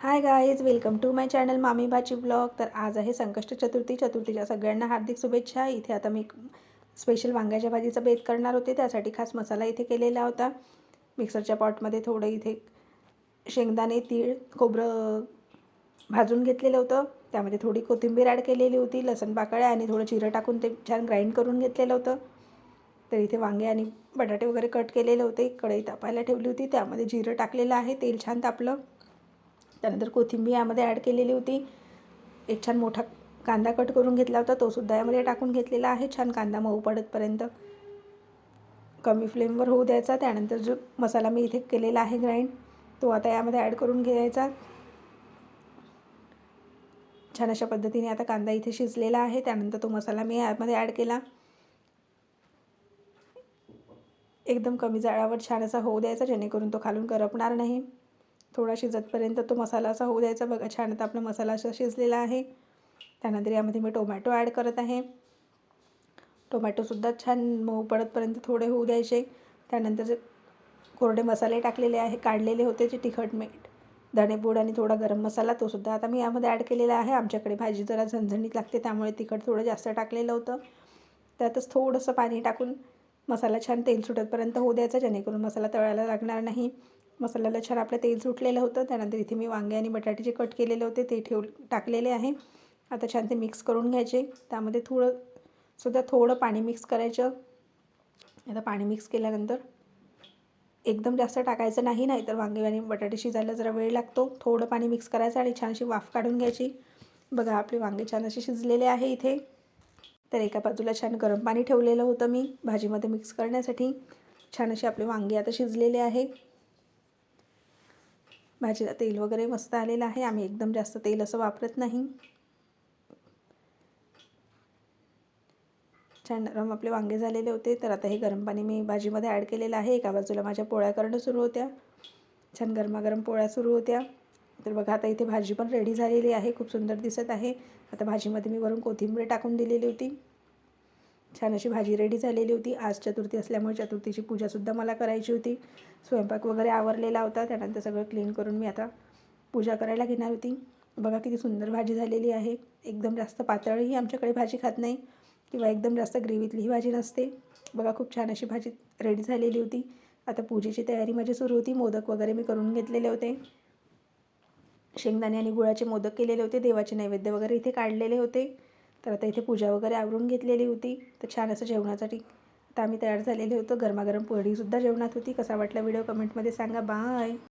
Hi guys welcome to my channel मामी भाची blog तर आज आहे संकष्ट चतुर्थी. चतुर्थीच्या सगळ्यांना हार्दिक शुभेच्छा. इथे आता मी स्पेशल वांग्याच्या भाजीचा बेत करणार होते. त्यासाठी खास मसाला इथे केलेला होता. मिक्सरच्या पॉटमध्ये थोडं इथे शेंगदाणे तीळ खोबरं भाजून घेतलेलं होतं. त्यामध्ये थोडी कोथिंबीर ॲड केलेली होती लसण पाकळ्या आणि थोडं जिरं टाकून ते छान ग्राइंड करून घेतलेलं होतं. तर इथे वांगे आणि बटाटे वगैरे कट केलेले होते. कढई तापायला ठेवली होती. त्यामध्ये जिरं टाकलेलं आहे. तेल छान तापलं. त्यानंतर कोथिंबीर यामध्ये ॲड केलेली होती. एक छान मोठा कांदा कट करून घेतला होता. तोसुद्धा यामध्ये टाकून घेतलेला आहे. छान कांदा मऊ पडतपर्यंत कमी फ्लेमवर होऊ द्यायचा. त्यानंतर जो मसाला मी इथे केलेला आहे ग्राइंड तो आता यामध्ये ॲड करून घ्यायचा. छान अशा पद्धतीने आता कांदा इथे शिजलेला आहे. त्यानंतर तो मसाला मी यामध्ये ॲड केला. एकदम कमी जाळावर छान असा होऊ द्यायचा. जेणेकरून तो खालून करपणार नाही. थोडा शिजतपर्यंत तो मसाला असा होऊ द्यायचा. बघा छान आता आपला मसाला असा शिजलेला आहे. त्यानंतर यामध्ये मी टोमॅटो ॲड करत आहे. टोमॅटोसुद्धा छान मऊ पडतपर्यंत थोडे होऊ द्यायचे. त्यानंतर जे कोरडे मसाले टाकलेले आहे काढलेले होते जे तिखट मीठ धणेपूड आणि थोडा गरम मसाला तोसुद्धा आता मी यामध्ये ॲड केलेला आहे. आमच्याकडे भाजी जरा झणझणीत लागते त्यामुळे तिखट थोडं जास्त टाकलेलं होतं. त्यातच थोडंसं पाणी टाकून मसाला छान तेल सुटतपर्यंत होऊ द्यायचा जेणेकरून मसाला तळायला लागणार नाही. मसाल्याला छान आपलं तेल सुटलेलं होतं. त्यानंतर इथे मी वांगे आणि बटाटे जे कट केलेले होते. ते ठेव टाकलेले आहे. आता छान ते मिक्स करून घ्यायचे. त्यामध्ये थोडं सुद्धा थोडं पाणी मिक्स करायचं. आता पाणी मिक्स केल्यानंतर एकदम जास्त टाकायचं नाही नाही तर वांगे आणि बटाटे शिजायला जरा वेळ लागतो. थोडं पाणी मिक्स करायचं आणि छानशी वाफ काढून घ्यायची. बघा आपले वांगे छान असे शिजलेले आहे इथे. तर एका बाजूला छान गरम पाणी ठेवलेलं होतं मी. भाजीमध्ये मिक्स करण्यासाठी छान असे आपले वांगे आता शिजलेले आहे. भाजीला तेल वगैरे मस्त आलेलं आहे. आम्ही एकदम जास्त तेल असं वापरत नाही. छान नरम आपले वांगे झालेले होते. तर आता हे गरम पाणी मी भाजीमध्ये ॲड केलेलं आहे. एका बाजूला माझ्या पोळ्या करणं सुरू होत्या. छान गरमागरम पोळ्या सुरू होत्या. तर बघा आता इथे भाजी पण रेडी झालेली आहे. खूप सुंदर दिसत आहे. आता भाजीमध्ये मी वरून कोथिंबीर टाकून दिलेली होती. छान अशी भाजी रेडी झालेली होती. आज चतुर्थी असल्यामुळे चतुर्थीची पूजासुद्धा मला करायची होती. स्वयंपाक वगैरे आवरलेला होता. त्यानंतर सगळं क्लीन करून मी आता पूजा करायला घेणार होती. बघा किती सुंदर भाजी झालेली आहे. एकदम जास्त पातळही आमच्याकडे भाजी खात नाही किंवा एकदम जास्त ग्रेव्हीतलीही भाजी नसते. बघा खूप छान अशी भाजी रेडी झालेली होती. आता पूजेची तयारी माझी सुरू होती. मोदक वगैरे मी करून घेतलेले होते. शेंगदाणे आणि गुळाचे मोदक केलेले होते. देवाचे नैवेद्य वगैरे इथे काढलेले होते. तर आता इथे पूजा वगैरे आवरून घेतलेली होती. तर छान असं जेवणासाठी आता आम्ही तयार झालेले होतो. गरमागरम पोळीसुद्धा जेवणात होती. कसा वाटला व्हिडिओ कमेंटमध्ये सांगा. बाय!